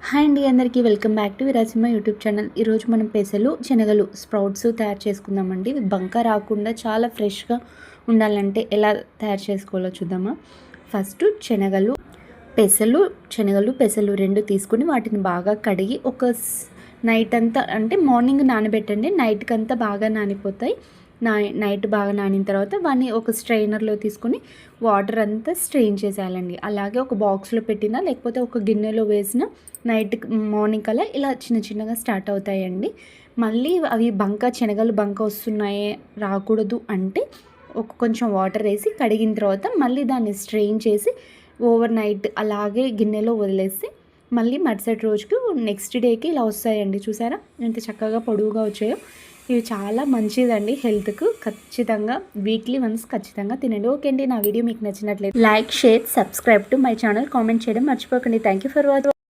Hi అండి అందరికీ welcome back to Virajimma YouTube channel. ఈరోజు మనం పెసలు శనగలు స్ప్రౌట్స్ తయారు చేసుకుందామండి. బంక రాకుండా చాలా ఫ్రెష్గా ఉండాలంటే ఎలా తయారు చేసుకోవాలో చూద్దామా? ఫస్ట్ శనగలు పెసలు శనగలు పెసలు రెండు తీసుకుని వాటిని బాగా కడిగి ఒక నైట్ అంతా అంటే మార్నింగ్ నానబెట్టండి. నైట్కి అంతా బాగా నానిపోతాయి. నైట్ బాగా నానిన తర్వాత వాడిని ఒక స్ట్రైనర్లో తీసుకొని వాటర్ అంతా స్ట్రెయిన్ చేసేయాలండి. అలాగే ఒక బాక్స్లో పెట్టినా లేకపోతే ఒక గిన్నెలో వేసిన నైట్ మార్నింగ్ కల్లా ఇలా చిన్న చిన్నగా స్టార్ట్ అవుతాయండి. మళ్ళీ అవి బంక శనగలు బంక వస్తున్నాయి రాకూడదు అంటే ఒక కొంచెం వాటర్ వేసి కడిగిన తర్వాత మళ్ళీ దాన్ని స్ట్రెయిన్ చేసి ఓవర్ నైట్ అలాగే గిన్నెలో వదిలేసి మళ్ళీ మరుసటి రోజుకు నెక్స్ట్ డేకి ఇలా వస్తాయండి. చూసారా ఎంత చక్కగా పొడవుగా వచ్చాయో. ఇవి చాలా మంచిదండి హెల్త్కు. ఖచ్చితంగా వీక్లీ వన్స్ ఖచ్చితంగా తినండి. ఓకే అండి నా వీడియో మీకు నచ్చినట్లయితే like share subscribe to my channel. Comment చేయడం మర్చిపోకండి. Thank you for watching